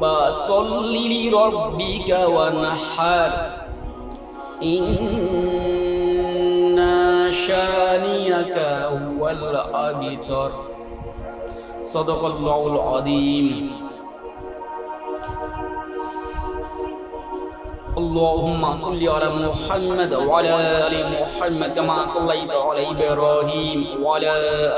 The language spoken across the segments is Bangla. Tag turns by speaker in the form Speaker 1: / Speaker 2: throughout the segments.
Speaker 1: فصل لربك وانحر. إن شانيك هو الأبتر. صدق الله العظيم. اللهم صل على محمد وعلى آل محمد كما صليت على إبراهيم وعلى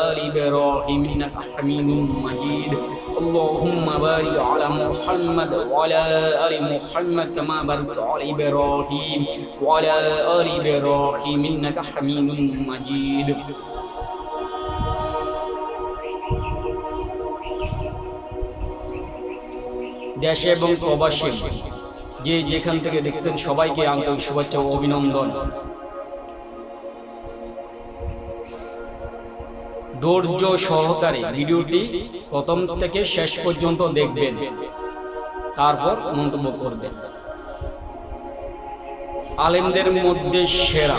Speaker 1: آل إبراهيم إنك حميد مجيد. اللهم بارك على محمد وعلى ال محمد كما باركت على ابراهيم وعلى ال ابراهيم انك حميد مجيد দেশে এবং প্রবাসী যে যেখান থেকে দেখছেন সবাইকে আন্তরিক শুভেচ্ছা ও অভিনন্দন ধৈর্য সহকারে ভিডিওটি প্রথম থেকে শেষ পর্যন্ত দেখবেন। তারপর মন্তব্য করবেন। আলেমদের মধ্যে সেরা।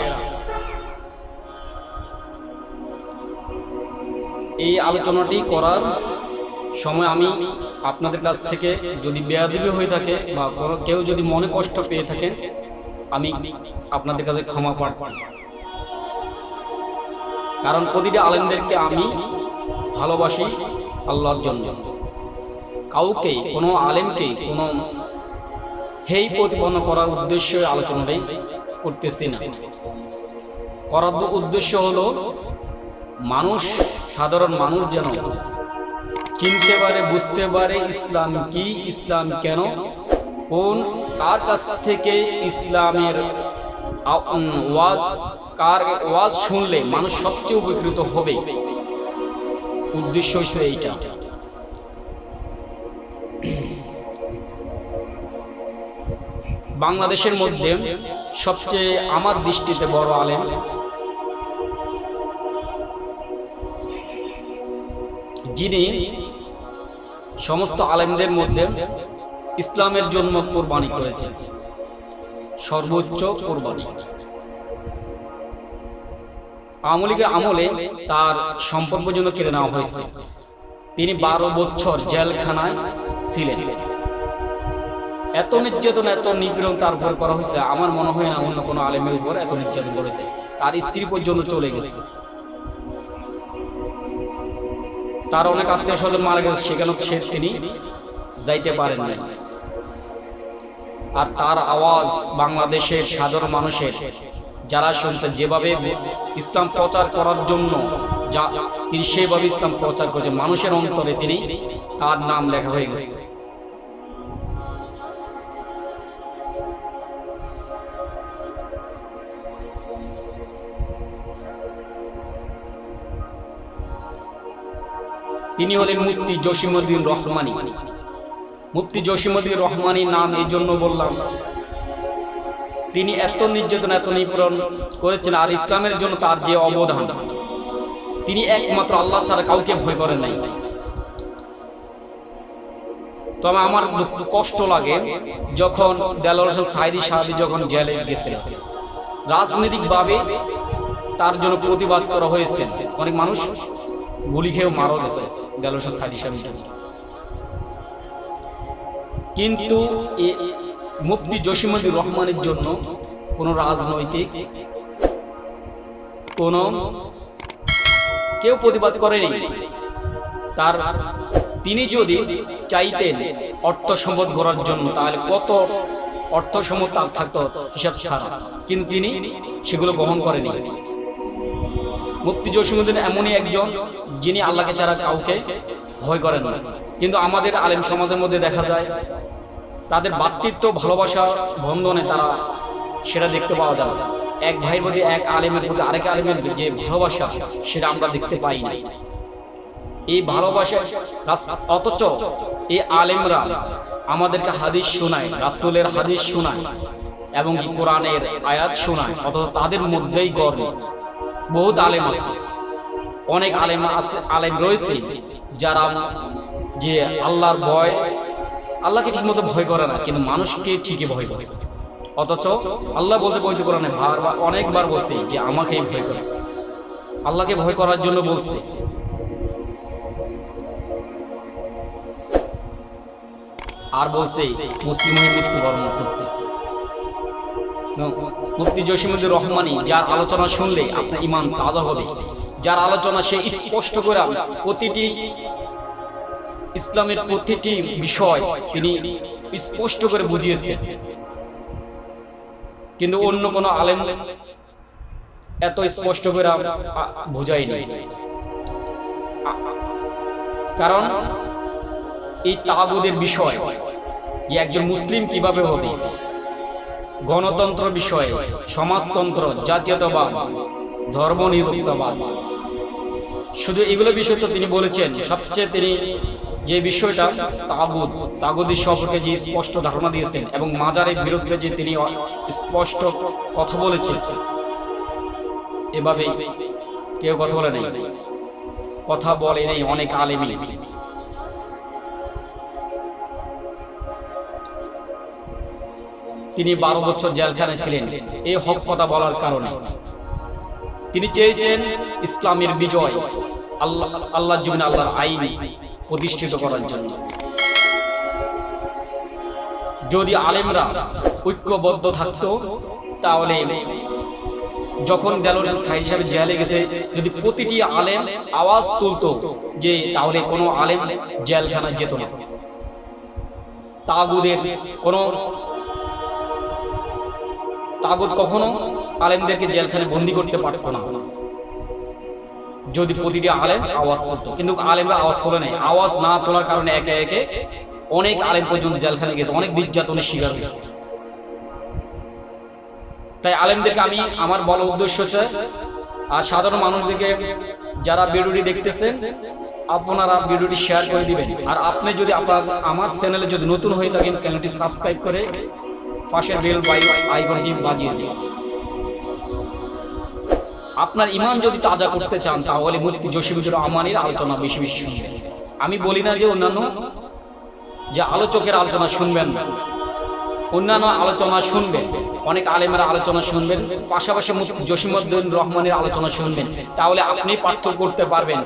Speaker 1: এই আলোচনাটি করার সময় আমি আপনাদের কাছ থেকে যদি বেয়াদিবি হয়ে থাকে বা কেউ যদি মনে কষ্ট পেয়ে থাকেন, আমি আপনাদের কাছে ক্ষমা প্রার্থী। কারণ প্রতিটা আলেমদেরকে আমি ভালোবাসি আল্লাহর জন্য। কাউকে, কোনো আলেমকে, কোনো হেই প্রতিপন্ন করার উদ্দেশ্যে আলোচনাটাই করতেছি না। করার উদ্দেশ্য হলো, মানুষ, সাধারণ মানুষ যেন চিনতে পারে, বুঝতে পারে ইসলাম কি, ইসলাম কেন, কোন, কার কাছ থেকে ইসলামের ওয়াজ কার ওয়াজ শুনলে মানুষ সবচেয়ে উপকৃত হবে? উদ্দেশ্য হচ্ছে এইটা। বাংলাদেশের মধ্যে সবচেয়ে আমার দৃষ্টিতে বড় আলেম যিনি সমস্ত আলেমদের মধ্যে ইসলামের জন্য কোরবানি করেছে সর্বোচ্চ কোরবানি। লীগের আমলে তার সম্পদ পর্যন্ত কেড়ে নেওয়া হয়েছে। তিনি বারো বছর জেলখানায় ছিলেন। এত নির্যাতন, এত নিপীড়ন তার উপর করা হয়েছে। আমার মনে হয় না অন্য কোনো আলেমের উপর এত নির্যাতন করেছে। তার স্ত্রী পর্যন্ত চলে গেছে। তার অনেক আত্মীয় স্বজন মারা গেছে। সেখানে সে তিনি যাইতে পারেন না আর তার আওয়াজ বাংলাদেশের সাধারণ মানুষের। যারা শুনছে যেভাবে ইসলাম প্রচার করার জন্য যা তিনি সেভাবে ইসলাম প্রচার করছে, মানুষের অন্তরে তিনি তার নাম লেখা হয়ে গেছে। তিনি হলেন মুফতি জসিমুদ্দিন রহমানি। মুফতি জসিমুদ্দিন রহমানি নাম এই জন্য বললাম। তিনি এত নির্যাতন, এত নিপীড়ন করেছেন আর ইসলামের জন্য তার যে অবদান, তিনি একমাত্র আল্লাহ ছাড়া কাউকে ভয় করেন নাই। তবে আমার কষ্ট লাগে যখন দেলোর হোসেন সাইদি সাহাবি যখন জেলে গেছে রাজনৈতিকভাবে তার জন্য প্রতিবাদ করা হয়েছে। অনেক মানুষ গুলি খেয়েও মারা গেছে গেল সাদি কিন্তু মুফতি জসিমুদ্দিন রহমানের জন্য কোন রাজনৈতিক কোন কেউ প্রতিবাদ করেনি। তার তিনি যদি চাইতেন অর্থ সম্পদ গড়ার জন্য, তাহলে কত অর্থ সম্পদ তার থাকতো হিসাব ছাড়া। কিন্তু তিনি সেগুলো গ্রহণ করেনি। মুফতি জসিমুদ্দিন এমনই একজন যিনি আল্লাহকে ছাড়া কাউকে ভয় করেন না। কিন্তু আমাদের আলেম সমাজের মধ্যে দেখা যায়, তাদের বাতৃত্ব ভালোবাসা, বন্ধনে তারা সেটা দেখতে পাওয়া যায় না। এক ভাইয়ের প্রতি এক আলেমের প্রতি আরেক আলেমের যে ভালোবাসা, সেটা আমরা দেখতে পাই না। এই ভালোবাসা অথচ এই আলেমরা আমাদেরকে হাদিস শোনায়, রাসূলের হাদিস শোনায়, এবং কোরআনের আয়াত শোনায়, অথচ তাদের মধ্যেই গর্ব। বহুত আলেম আছে। অনেক আলেম আছে, আলেম রয়েছে। যারা যে আল্লাহর ভয়, আল্লাহকে ঠিকমতো ভয় করে না, কিন্তু মানুষকে ঠিকই ভয় করে। অথচ আল্লাহ বলছে বইতে কোরআনে, বারবার, অনেকবার বলছে যে আমাকেই ভয় করে। আল্লাহকে ভয় করার জন্য বলছে। আর বলছে, মুসলিম হয়ে মৃত্যুবরণ করতে। মুফতি জসিমুদ্দিন রহমানি, যার আলোচনা শুনলে আপনার ইমান তাজা হবে। যার আলোচনা সে স্পষ্ট করে প্রতিটি ইসলামের প্রতিটি বিষয় তিনি স্পষ্ট করে বুঝিয়েছেন। কিন্তু অন্য কোনো আলেম এত স্পষ্ট করে আ- বুঝায়নি। কারণ এই তাগুদের বিষয় যে একজন মুসলিম কীভাবে হবে? গণতন্ত্র বিষয়ে, সমাজতন্ত্র, জাতীয়তাবাদ, ধর্মনিরপেক্ষতাবাদ শুধু এগুলো বিষয় তো তিনি বলেছেন, সবচেয়ে তিনি যে বিষয়টা তাগুদ তাগুদের সম্পর্কে যে স্পষ্ট ধারণা দিয়েছেন এবং মাজারের বিরুদ্ধে যে তিনি স্পষ্ট কথা বলেছেন এভাবে কেউ কথা বলে নেই। কথা বলে নেই অনেক আলেমী তিনি বারো বছর জেলখানে ছিলেন এই হক কথা বলার কারণে। তিনি চেয়েছেন ইসলামের বিজয়, আল্লাহ আল্লাহ জমিন আল্লাহর আইন প্রতিষ্ঠিত করার জন্য। যদি আলেমরা ঐক্যবদ্ধ থাকতো, তাহলে যখন দেলোর সাই হিসাবে জেলে গেছে, যদি প্রতিটি আলেম আওয়াজ তুলতো যে তাহলে কোনো আলেম জেলখানা যেত না। তাগুদের কোনো, তাগুদ কখনো আলেমদেরকে জেলখানে বন্দি করতে পারতো না। যদি প্রতিটি আলেম আওয়াজ তুলত। কিন্তু আলেমরা আওয়াজ তোলে নাই। আওয়াজ না তোলার কারণে একে একে অনেক আলেম পর্যন্ত জেলখানে গেছে। অনেক নির্যাতনের শিকার হয়েছে। তাই আলেমদেরকে আমি, আমার বড় উদ্দেশ্য হচ্ছে, আর সাধারণ মানুষদেরকে যারা ভিডিওটি দেখতেছেন আপনারা ভিডিওটি শেয়ার করে দিবেন। আর আপনি যদি আপনার, আমার চ্যানেলে যদি নতুন হয়ে থাকেন চ্যানেলটি সাবস্ক্রাইব করে পাশের বেল বাই আইকনটি বাজিয়ে দিন আপনার ইমান যদি তাজা করতে চান, তাহলে মুক্তি জসিবুজুর আমানের আলোচনা বেশি বেশি শুনবেন। আমি বলি না যে অন্যান্য যে আলোচকের আলোচনা শুনবেন অন্যান্য আলোচনা শুনবেন, অনেক আলেমের আলোচনা শুনবেন, পাশাপাশি মুফতি জসিমউদ্দিন রহমানের আলোচনা শুনবেন। তাহলে আপনি পার্থক্য করতে পারবেন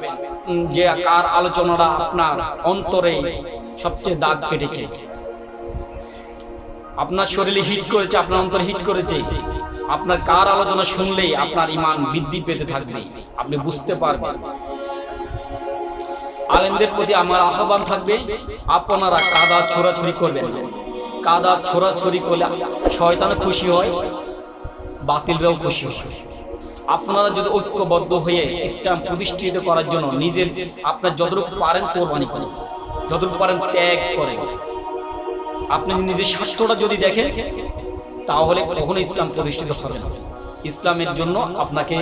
Speaker 1: যে কার আলোচনাটা আপনার অন্তরে সবচেয়ে দাগ কেটেছে। আপনার শরীরে হিট করেছে, আপনার অন্তরে হিট করেছে। আপনার কার আলোচনা শুনলেই আপনার ইমান বৃদ্ধি পেতে থাকবে? আপনি বুঝতে পারবেন। আলেমদের প্রতি আমার আহ্বান থাকবে, আপনারা কাদা ছোড়াছুরি করবেন কাদা ছোড়াছুরি করলে শয়তান খুশি হয়, বাতিলরাও খুশি হয়। আপনারা যদি ঐক্যবদ্ধ হয়ে ইসলাম প্রতিষ্ঠিত করার জন্য নিজের আপনার যতটুকু পারেন কোরবানি করেন, যতটুকু পারেন ত্যাগ করেন। আপনি নিজের স্বাস্থ্যটা যদি দেখেন তাহলে কখনো ইসলাম প্রতিষ্ঠিত হবে না। ইসলামের জন্য আপনাকে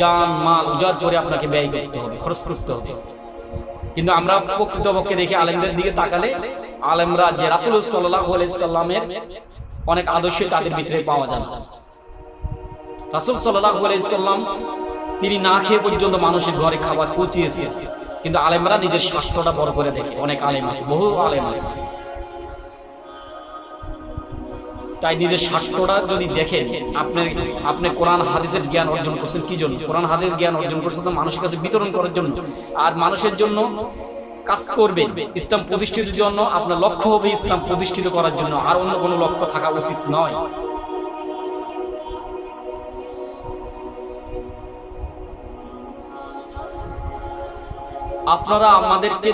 Speaker 1: জান, মাল উজাড় করে আপনাকে ব্যয় করতে হবে, খরচ করতে হবে। কিন্তু আমরা প্রকৃতপক্ষে দেখি আলেমদের দিকে তাকালে আলেমরা যে রাসুল সাল্লামের অনেক আদর্শ তাদের ভিতরে পাওয়া যায় না। রাসুল সাল্লাহ সাল্লাম তিনি না খেয়ে পর্যন্ত মানুষের ঘরে খাবার পচিয়েছে কিন্তু আলেমরা নিজের স্বাস্থ্যটা বড় করে দেখে, অনেক আলেম আছে, বহু আলেম আছে। তাই নিজের স্বার্থটা যদি দেখেন, আপনি আপনি কোরআন, হাদিসের জ্ঞান অর্জন করছেন, কি জন্য? কোরআন হাদিস জ্ঞান অর্জন করছেন তো মানুষের কাছে বিতরণ করার জন্য। আর মানুষের জন্য কাজ করবে, ইসলাম প্রতিষ্ঠিতের জন্য, আপনার লক্ষ্য হবে ইসলাম প্রতিষ্ঠিত করার জন্য। আর অন্য কোনো লক্ষ্য থাকা উচিত নয়। আপনারা আমাদেরকে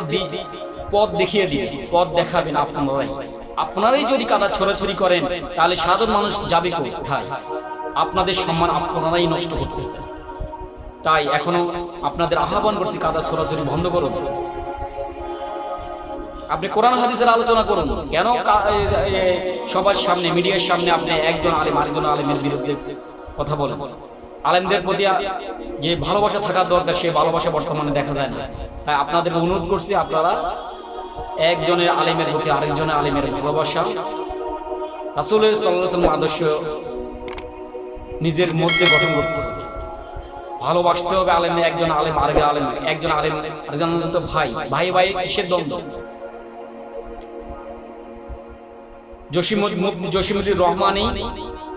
Speaker 1: পথ দেখিয়ে দিবেন, পথ দেখাবেন আপনারাই। আপনারাই যদি কাদা ছোড়াছড়ি করেন, তাহলে সাধারণ মানুষ যাবে কোথায়? আপনাদের সম্মান আপনারাই নষ্ট করতেছে। তাই এখনও আপনাদের আহ্বান করছি কাদা ছোড়াছড়ি বন্ধ করুন। আপনি কোরআন হাদিসের আলোচনা করুন। কেন সবার সামনে, মিডিয়ার সামনে আপনি একজন আলেম, আরেকজন আলেমের বিরুদ্ধে কথা বলেন? আলেমদের প্রতি যে ভালোবাসা থাকার দরকার, সে ভালোবাসা বর্তমানে দেখা যায় না। তাই আপনাদের অনুরোধ করছি, আপনারা একজনের আলেমের প্রতি আরেকজনের আলেমের ভালোবাসা। রাসূলের ওয়াসাল্লাম আদর্শ নিজের মধ্যে গঠন করতে হবে। ভালোবাসতে হবে আলেম একজন আলেম আরেক আলেম, একজন আলেম আরেকজন তো ভাই। ভাই ভাই কিসের দ্বন্দ্ব? জসিমুদ জসিমুদ্দিন রহমানই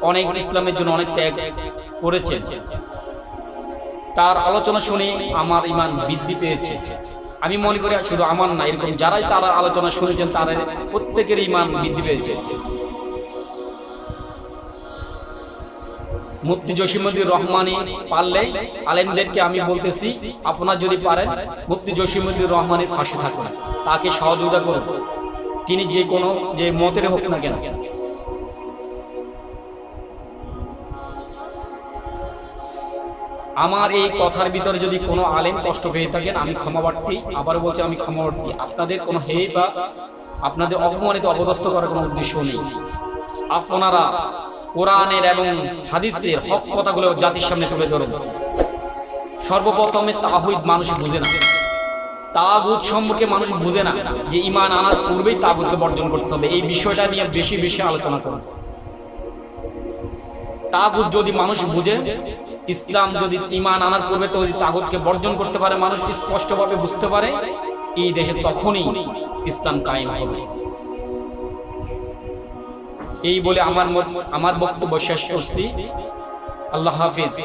Speaker 1: অনেক ইসলামের জন্য অনেক ত্যাগ করেছেন। তার আলোচনা শুনে আমার ইমান বৃদ্ধি পেয়েছে। আমি মনে করি শুধু আমার না, এরকম যারাই তারা আলোচনা শুনেছেন তারা প্রত্যেকের ইমান বৃদ্ধি পেয়েছে। মুফতি জসিমুদ্দিন রহমানি পারলে আলেমদেরকে আমি বলতেছি, আপনার যদি পারেন, মুফতি জসিমুদ্দিন রহমানের ফাঁসে থাকুন তাকে সহযোগিতা করুন। তিনি যে কোনো, যে মতের হোক না কেন আমার এই কথার ভিতরে যদি কোনো আলেম কষ্ট পেয়ে থাকেন, আমি ক্ষমাপ্রার্থী আবার বলছি, আমি ক্ষমাপ্রার্থী আপনাদের কোনো হে বা আপনাদের অপমানিত, অপদস্থ করার কোনো উদ্দেশ্য নেই। আপনারা কোরআনের এবং হাদিসের হক কথাগুলো জাতির সামনে তুলে ধরুন। সর্বপ্রথমে তাহিদ মানুষ বুঝে না। তাগুত সম্পর্কে মানুষ বুঝে না যে ইমান আনার পূর্বেই তাগুতকে বর্জন করতে হবে। এই বিষয়টা নিয়ে বেশি বেশি আলোচনা করুন। তাগুত যদি মানুষ বুঝে ইসলাম যদি ইমান আনার পূর্বে তো যদি তাগতকে বর্জন করতে পারে, মানুষ স্পষ্টভাবে বুঝতে পারে, এই দেশে তখনই ইসলাম কায়েম হবে। এই বলে আমার আমার বক্তব্য শেষ করছি। আল্লাহ হাফিজ।